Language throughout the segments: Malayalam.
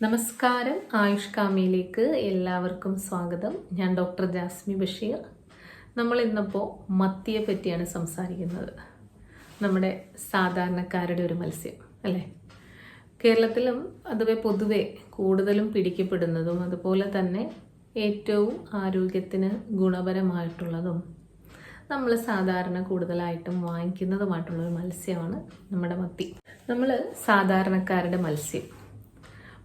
നമസ്കാരം. ആയുഷ് കാമിയിലേക്ക് എല്ലാവർക്കും സ്വാഗതം. ഞാൻ ഡോക്ടർ ജാസ്മി ബഷീർ. നമ്മൾ ഇന്നിപ്പോൾ മത്തിയെ പറ്റിയാണ് സംസാരിക്കുന്നത്. നമ്മുടെ സാധാരണക്കാരുടെ ഒരു മത്സ്യം അല്ലേ? കേരളത്തിലും അതുവെ പൊതുവെ കൂടുതലും പിടിക്കപ്പെടുന്നതും അതുപോലെ തന്നെ ഏറ്റവും ആരോഗ്യത്തിന് ഗുണപരമായിട്ടുള്ളതും നമ്മൾ സാധാരണ കൂടുതലായിട്ടും വാങ്ങിക്കുന്നതുമായിട്ടുള്ള ഒരു മത്സ്യമാണ് നമ്മുടെ മത്തി. നമ്മൾ സാധാരണക്കാരുടെ മത്സ്യം.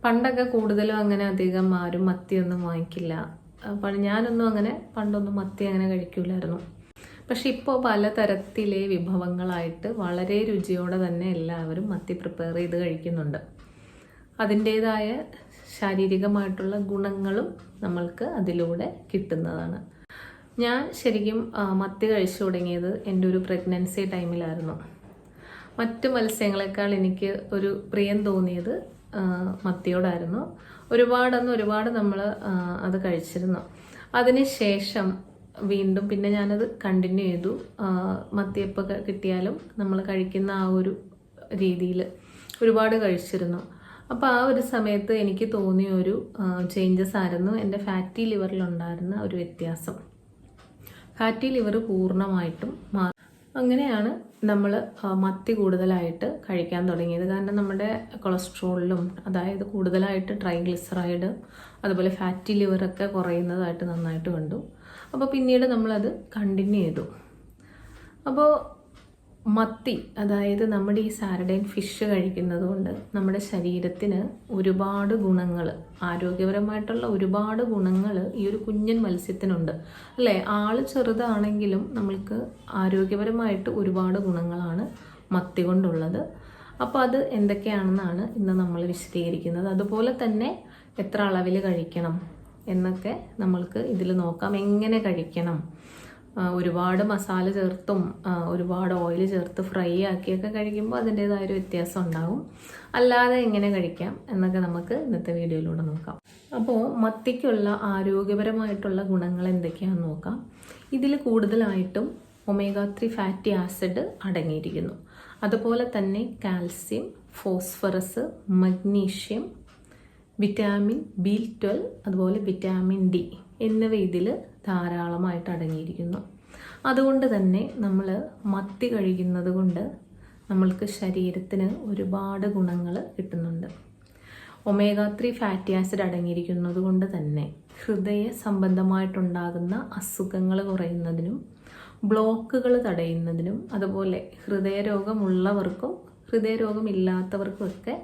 പണ്ടൊക്കെ കൂടുതലും അങ്ങനെ അധികം ആരും മത്തിയൊന്നും വാങ്ങിക്കില്ല. അപ്പോൾ ഞാനൊന്നും അങ്ങനെ പണ്ടൊന്നും മത്തി അങ്ങനെ കഴിക്കില്ലായിരുന്നു പക്ഷെ ഇപ്പോൾ പലതരത്തിലെ വിഭവങ്ങളായിട്ട് വളരെ രുചിയോടെ തന്നെ എല്ലാവരും മത്തി പ്രിപ്പയർ ചെയ്ത് കഴിക്കുന്നുണ്ട്. അതിന്റേതായ ശാരീരികമായിട്ടുള്ള ഗുണങ്ങളും നമ്മൾക്ക് അതിലൂടെ കിട്ടുന്നതാണ്. ഞാൻ ശരിക്കും മത്തി കഴിച്ചു തുടങ്ങിയത് എന്റെ ഒരു പ്രഗ്നൻസി ടൈമിലായിരുന്നു. മറ്റു മത്സ്യങ്ങളെക്കാൾ എനിക്ക് ഒരു പ്രിയം തോന്നിയത് മത്തിയോടായിരുന്നു. ഒരുപാടന്ന് ഒരുപാട് നമ്മൾ അത് കഴിച്ചിരുന്നു. അതിനുശേഷം വീണ്ടും പിന്നെ ഞാനത് കണ്ടിന്യൂ ചെയ്തു. ആ, മത്തി എപ്പോൾ ക- കിട്ടിയാലും നമ്മൾ കഴിക്കുന്ന ആ ഒരു രീതിയിൽ ഒരുപാട് കഴിച്ചിരുന്നു. അപ്പോൾ ആ ഒരു സമയത്ത് എനിക്ക് തോന്നിയ ഒരു ചേഞ്ചസ് ആയിരുന്നു. എന്റെ ഫാറ്റി ലിവറിലുണ്ടായിരുന്ന ഒരു വ്യത്യാസം. ഫാറ്റി ലിവർ പൂർണമായിട്ടും മാറി അങ്ങനെയാണ് നമ്മൾ മത്തി കൂടുതലായിട്ട് കഴിക്കാൻ തുടങ്ങിയത്. കാരണം നമ്മുടെ കൊളസ്ട്രോളിലും അതായത് കൂടുതലായിട്ട് ട്രൈഗ്ലിസറൈഡ് അതുപോലെ ഫാറ്റി ലിവറൊക്കെ കുറയുന്നതായിട്ട് നന്നായിട്ട് കണ്ടു. അപ്പോൾ പിന്നീട് നമ്മളത് കണ്ടിന്യൂ ചെയ്തു. അപ്പോൾ മത്തി അതായത് നമ്മുടെ ഈ സാരഡൈൻ ഫിഷ് കഴിക്കുന്നത് കൊണ്ട് നമ്മുടെ ശരീരത്തിന് ഒരുപാട് ഗുണങ്ങൾ ആരോഗ്യപരമായിട്ടുള്ള ഒരുപാട് ഗുണങ്ങൾ ഈ ഒരു കുഞ്ഞൻ മത്സ്യത്തിനുണ്ട്. അല്ലേ? ആൾ ചെറുതാണെങ്കിലും നമ്മൾക്ക് ആരോഗ്യപരമായിട്ട് ഒരുപാട് ഗുണങ്ങളാണ് മത്തി കൊണ്ടുള്ളത്. അപ്പോൾ അത് എന്തൊക്കെയാണെന്നാണ് ഇന്ന് നമ്മൾ വിശദീകരിക്കുന്നത്. അതുപോലെ തന്നെ എത്ര അളവിൽ കഴിക്കണം എന്നൊക്കെ നമ്മൾക്ക് ഇതിൽ നോക്കാം. എങ്ങനെ കഴിക്കണം? ഒരുപാട് മസാല ചേർത്തും ഒരുപാട് ഓയിൽ ചേർത്ത് ഫ്രൈ ആക്കിയൊക്കെ കഴിക്കുമ്പോൾ അതിന്റെതായ ഒരു വ്യത്യാസം ഉണ്ടാകും അല്ലാതെ എങ്ങനെ കഴിക്കാം എന്നൊക്കെ നമുക്ക് ഇന്നത്തെ വീഡിയോയിലൂടെ നോക്കാം. അപ്പോൾ മത്തിക്കുള്ള ആരോഗ്യപരമായിട്ടുള്ള ഗുണങ്ങൾ എന്തൊക്കെയാണെന്ന് നോക്കാം. ഇതിൽ കൂടുതലായിട്ടും ഒമേഗ ത്രീ ഫാറ്റി ആസിഡ് അടങ്ങിയിരിക്കുന്നു. അതുപോലെ തന്നെ calcium phosphorus magnesium vitamin B twelve അതുപോലെ വിറ്റാമിൻ ഡി എന്നിവ ഇതിൽ ധാരാളമായിട്ട് അടങ്ങിയിരിക്കുന്നു. അതുകൊണ്ട് തന്നെ നമ്മൾ മത്തി കഴിക്കുന്നത് കൊണ്ട് നമ്മൾക്ക് ശരീരത്തിന് ഒരുപാട് ഗുണങ്ങൾ കിട്ടുന്നുണ്ട്. ഒമേഗ ത്രീ ഫാറ്റി ആസിഡ് അടങ്ങിയിരിക്കുന്നത് കൊണ്ട് തന്നെ ഹൃദയ സംബന്ധമായിട്ടുണ്ടാകുന്ന അസുഖങ്ങൾ കുറയുന്നതിനും ബ്ലോക്കുകൾ തടയുന്നതിനും അതുപോലെ ഹൃദയരോഗമുള്ളവർക്കും ഹൃദയരോഗമില്ലാത്തവർക്കും ഒക്കെ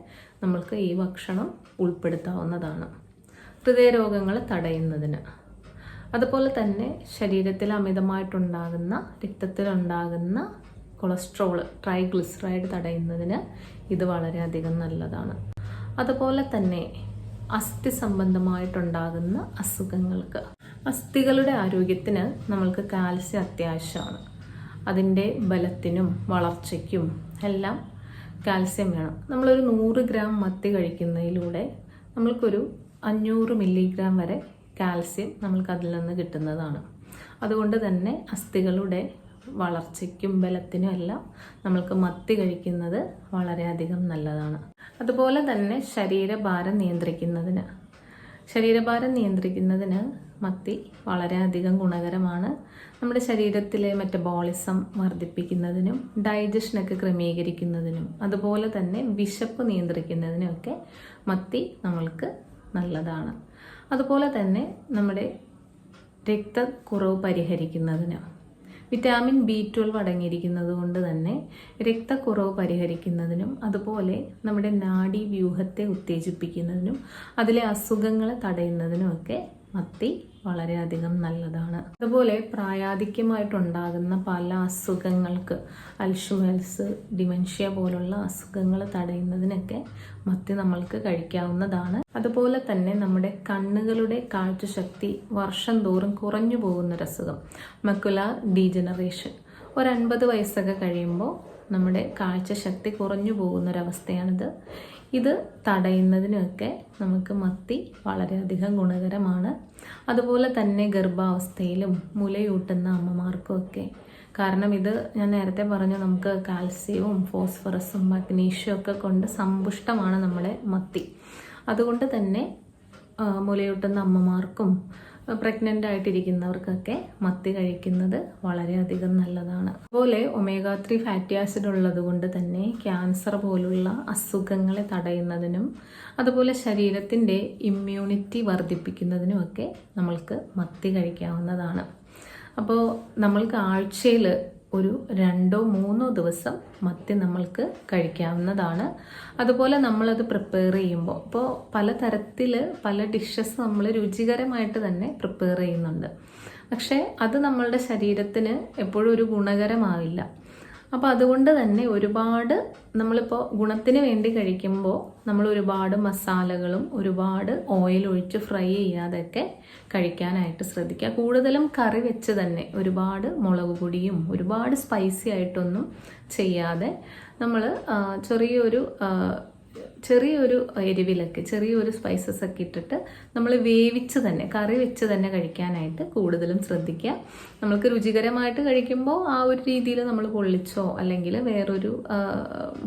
നമ്മൾക്ക് ഈ ഭക്ഷണം ഉൾപ്പെടുത്താവുന്നതാണ്. ഹൃദയരോഗങ്ങൾ തടയുന്നതിന്. അതുപോലെ തന്നെ ശരീരത്തിൽ അമിതമായിട്ടുണ്ടാകുന്ന രക്തത്തിലുണ്ടാകുന്ന കൊളസ്ട്രോൾ ട്രൈഗ്ലിസറൈഡ് തടയുന്നതിന് ഇത് വളരെയധികം നല്ലതാണ്. അതുപോലെ തന്നെ അസ്ഥി സംബന്ധമായിട്ടുണ്ടാകുന്ന അസുഖങ്ങൾക്ക്. അസ്ഥികളുടെ ആരോഗ്യത്തിന് നമ്മൾക്ക് കാൽസ്യം അത്യാവശ്യമാണ്. അതിന്റെ ബലത്തിനും വളർച്ചയ്ക്കും എല്ലാം കാൽസ്യം വേണം. നമ്മളൊരു നൂറ് ഗ്രാം മത്തി കഴിക്കുന്നതിലൂടെ നമ്മൾക്കൊരു അഞ്ഞൂറ് മില്ലിഗ്രാം വരെ കാൽസ്യം നമ്മൾക്ക് അതിൽ നിന്ന് കിട്ടുന്നതാണ്. അതുകൊണ്ട് തന്നെ അസ്ഥികളുടെ വളർച്ചയ്ക്കും ബലത്തിനും എല്ലാം നമ്മൾക്ക് മത്തി കഴിക്കുന്നത് വളരെയധികം നല്ലതാണ്. അതുപോലെ തന്നെ ശരീരഭാരം നിയന്ത്രിക്കുന്നതിന് ശരീരഭാരം നിയന്ത്രിക്കുന്നതിന് മത്തി വളരെയധികം ഗുണകരമാണ്. നമ്മുടെ ശരീരത്തിലെ മെറ്റബോളിസം വർദ്ധിപ്പിക്കുന്നതിനും ഡൈജഷനൊക്കെ ക്രമീകരിക്കുന്നതിനും അതുപോലെ തന്നെ വിശപ്പ് നിയന്ത്രിക്കുന്നതിനുമൊക്കെ മത്തി നമ്മൾക്ക് നല്ലതാണ്. അതുപോലെ തന്നെ നമ്മുടെ രക്തക്കുറവ് പരിഹരിക്കുന്നതിന് വിറ്റാമിൻ ബി ട്വൽവ് അടങ്ങിയിരിക്കുന്നത് കൊണ്ട് തന്നെ രക്തക്കുറവ് പരിഹരിക്കുന്നതിനും അതുപോലെ നമ്മുടെ നാഡീവ്യൂഹത്തെ ഉത്തേജിപ്പിക്കുന്നതിനും അതിലെ അസുഖങ്ങളെ തടയുന്നതിനും ഒക്കെ മത്തി വളരെയധികം നല്ലതാണ്. അതുപോലെ പ്രായാധിക്യമായിട്ടുണ്ടാകുന്ന പല അസുഖങ്ങൾക്ക് അൽഷുമൽസ് ഡിമെൻഷ്യ പോലുള്ള അസുഖങ്ങൾ തടയുന്നതിനൊക്കെ മത്തി നമ്മൾക്ക് കഴിക്കാവുന്നതാണ്. അതുപോലെ തന്നെ നമ്മുടെ കണ്ണുകളുടെ കാഴ്ചശക്തി വർഷം തോറും കുറഞ്ഞു പോകുന്നൊരസുഖം മക്കുല ഡീജനറേഷൻ. ഒരു അൻപത് വയസ്സൊക്കെ കഴിയുമ്പോൾ നമ്മുടെ കാഴ്ചശക്തി കുറഞ്ഞു പോകുന്നൊരവസ്ഥയാണിത്. ഇത് തടയുന്നതിനൊക്കെ നമുക്ക് മത്തി വളരെയധികം ഗുണകരമാണ്. അതുപോലെ തന്നെ ഗർഭാവസ്ഥയിലും മുലയൂട്ടുന്ന അമ്മമാർക്കുമൊക്കെ കാരണം ഇത് ഞാൻ നേരത്തെ പറഞ്ഞു നമുക്ക് കാൽസ്യവും ഫോസ്ഫറസും മഗ്നീഷ്യവും ഒക്കെ കൊണ്ട് സമ്പുഷ്ടമാണ് നമ്മുടെ മത്തി. അതുകൊണ്ട് തന്നെ മുലയൂട്ടുന്ന അമ്മമാർക്കും പ്രഗ്നന്റ് ആയിട്ടിരിക്കുന്നവർക്കൊക്കെ മത്തി കഴിക്കുന്നത് വളരെയധികം നല്ലതാണ്. അതുപോലെ ഒമേഗ ത്രീ ഫാറ്റി ആസിഡ് ഉള്ളത് കൊണ്ട് തന്നെ ക്യാൻസർ പോലുള്ള അസുഖങ്ങളെ തടയുന്നതിനും അതുപോലെ ശരീരത്തിന്റെ ഇമ്മ്യൂണിറ്റി വർദ്ധിപ്പിക്കുന്നതിനുമൊക്കെ നമ്മൾക്ക് മത്തി കഴിക്കാവുന്നതാണ്. അപ്പോൾ നമ്മൾക്ക് ആഴ്ചയിൽ ഒരു രണ്ടോ മൂന്നോ ദിവസം മത്തി നമ്മൾക്ക് കഴിക്കാവുന്നതാണ്. അതുപോലെ നമ്മളത് പ്രിപ്പയർ ചെയ്യുമ്പോൾ ഇപ്പോൾ പലതരത്തിൽ പല ഡിഷസ് നമ്മൾ രുചികരമായിട്ട് തന്നെ പ്രിപ്പയർ ചെയ്യുന്നുണ്ട്. പക്ഷേ അത് നമ്മളുടെ ശരീരത്തിന് എപ്പോഴും ഒരു ഗുണകരമാവില്ല. അപ്പോൾ അതുകൊണ്ട് തന്നെ ഒരുപാട് നമ്മളിപ്പോൾ ഗുണത്തിന് വേണ്ടി കഴിക്കുമ്പോൾ നമ്മൾ ഒരുപാട് മസാലകളും ഒരുപാട് ഓയിൽ ഒഴിച്ച് ഫ്രൈ ചെയ്യാതെയൊക്കെ കഴിക്കാനായിട്ട് ശ്രദ്ധിക്കുക. കൂടുതലും കറി വെച്ച് തന്നെ ഒരുപാട് മുളക് പൊടിയും ഒരുപാട് സ്പൈസി ആയിട്ടൊന്നും ചെയ്യാതെ നമ്മൾ ചെറിയൊരു ചെറിയൊരു എരിവിലൊക്കെ ചെറിയൊരു സ്പൈസസ് ഒക്കെ ഇട്ടിട്ട് നമ്മൾ വേവിച്ച് തന്നെ കറി വെച്ച് തന്നെ കഴിക്കാനായിട്ട് കൂടുതലും ശ്രദ്ധിക്കുക. നമ്മൾക്ക് രുചികരമായിട്ട് കഴിക്കുമ്പോൾ ആ ഒരു രീതിയിൽ നമ്മൾ പൊള്ളിച്ചോ അല്ലെങ്കിൽ വേറൊരു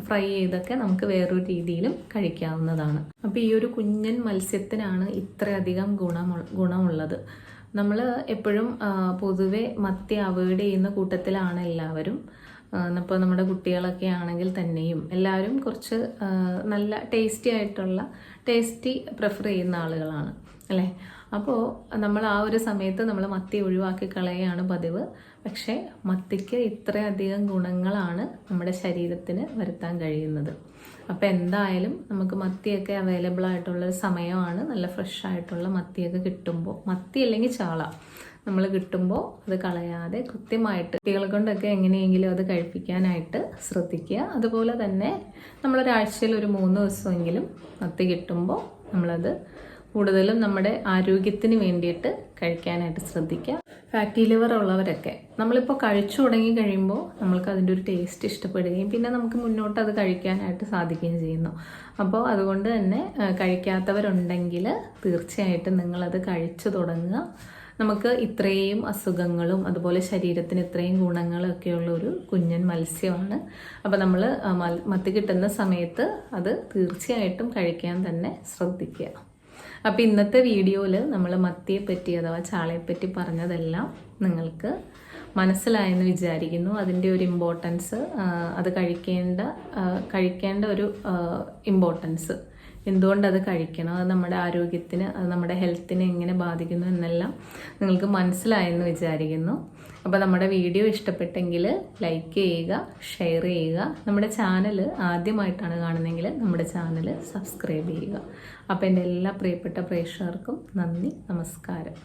ഫ്രൈ ചെയ്തൊക്കെ നമുക്ക് വേറൊരു രീതിയിലും കഴിക്കാവുന്നതാണ്. അപ്പോൾ ഈ ഒരു കുഞ്ഞൻ മത്സ്യത്തിനാണ് ഇത്രയധികം ഗുണമു ഗുണമുള്ളത്. നമ്മൾ എപ്പോഴും പൊതുവെ മത്തി അവോയ്ഡ് ചെയ്യുന്ന കൂട്ടത്തിലാണ് എല്ലാവരും. ഇപ്പോൾ നമ്മുടെ കുട്ടികളൊക്കെ ആണെങ്കിൽ തന്നെയും എല്ലാവരും കുറച്ച് നല്ല ടേസ്റ്റി ആയിട്ടുള്ള ടേസ്റ്റി പ്രിഫർ ചെയ്യുന്ന ആളുകളാണ് അല്ലേ? അപ്പോൾ നമ്മൾ ആ ഒരു സമയത്ത് നമ്മൾ മത്തി ഒഴിവാക്കി കളയുകയാണ് പതിവ്. പക്ഷേ മത്തിക്ക് ഇത്രയധികം ഗുണങ്ങളാണ് നമ്മുടെ ശരീരത്തിന് വരുത്താൻ കഴിയുന്നത്. അപ്പോൾ എന്തായാലും നമുക്ക് മത്തിയൊക്കെ അവൈലബിൾ ആയിട്ടുള്ള സമയമാണ് നല്ല ഫ്രഷ് ആയിട്ടുള്ള മത്തിയൊക്കെ കിട്ടുമ്പോൾ മത്തി അല്ലെങ്കിൽ ചാള. നമ്മൾ കിട്ടുമ്പോൾ അത് കളയാതെ കൃത്യമായിട്ട് കുട്ടികളെ കൊണ്ടൊക്കെ എങ്ങനെയെങ്കിലും അത് കഴിപ്പിക്കാനായിട്ട് ശ്രദ്ധിക്കുക. അതുപോലെ തന്നെ നമ്മളൊരാഴ്ചയിൽ ഒരു മൂന്ന് ദിവസമെങ്കിലും മത്തി കിട്ടുമ്പോൾ നമ്മളത് കൂടുതലും നമ്മുടെ ആരോഗ്യത്തിന് വേണ്ടിയിട്ട് കഴിക്കാനായിട്ട് ശ്രദ്ധിക്കുക. ഫാറ്റി ലിവർ ഉള്ളവരൊക്കെ. നമ്മളിപ്പോൾ കഴിച്ചു തുടങ്ങി കഴിയുമ്പോൾ നമ്മൾക്ക് അതിന്റെ ഒരു ടേസ്റ്റ് ഇഷ്ടപ്പെടുകയും പിന്നെ നമുക്ക് മുന്നോട്ട് അത് കഴിക്കാനായിട്ട് സാധിക്കുകയും ചെയ്യുന്നു. അപ്പോൾ അതുകൊണ്ട് തന്നെ കഴിക്കാത്തവരുണ്ടെങ്കിൽ തീർച്ചയായിട്ടും നിങ്ങളത് കഴിച്ചു തുടങ്ങുക. നമുക്ക് ഇത്രയും അസുഖങ്ങളും അതുപോലെ ശരീരത്തിന് ഇത്രയും ഗുണങ്ങളൊക്കെയുള്ള ഒരു കുഞ്ഞൻ മത്സ്യമാണ്. അപ്പോൾ നമ്മൾ മത്തി കിട്ടുന്ന സമയത്ത് അത് തീർച്ചയായിട്ടും കഴിക്കാൻ തന്നെ ശ്രദ്ധിക്കുക. അപ്പോൾ ഇന്നത്തെ വീഡിയോയിൽ നമ്മൾ മത്തിയെപ്പറ്റി അഥവാ ചാളയെപ്പറ്റി പറഞ്ഞതെല്ലാം നിങ്ങൾക്ക് മനസ്സിലായെന്ന് വിചാരിക്കുന്നു. അതിന്റെ ഒരു ഇമ്പോർട്ടൻസ് അത് കഴിക്കേണ്ട കഴിക്കേണ്ട ഒരു ഇമ്പോർട്ടൻസ് എന്തുകൊണ്ട് അത് കഴിക്കണം? അത് നമ്മുടെ ആരോഗ്യത്തിന് അത് നമ്മുടെ ഹെൽത്തിനെ എങ്ങനെ ബാധിക്കുന്നു എന്നെല്ലാം നിങ്ങൾക്ക് മനസ്സിലായെന്ന് വിചാരിക്കുന്നു. അപ്പോൾ നമ്മുടെ വീഡിയോ ഇഷ്ടപ്പെട്ടെങ്കിൽ ലൈക്ക് ചെയ്യുക ഷെയർ ചെയ്യുക. നമ്മുടെ ചാനൽ ആദ്യമായിട്ടാണ് കാണുന്നതെങ്കിൽ നമ്മുടെ ചാനൽ സബ്സ്ക്രൈബ് ചെയ്യുക. അപ്പോൾ എന്റെ എല്ലാ പ്രിയപ്പെട്ട പ്രേക്ഷകർക്കും നന്ദി നമസ്കാരം.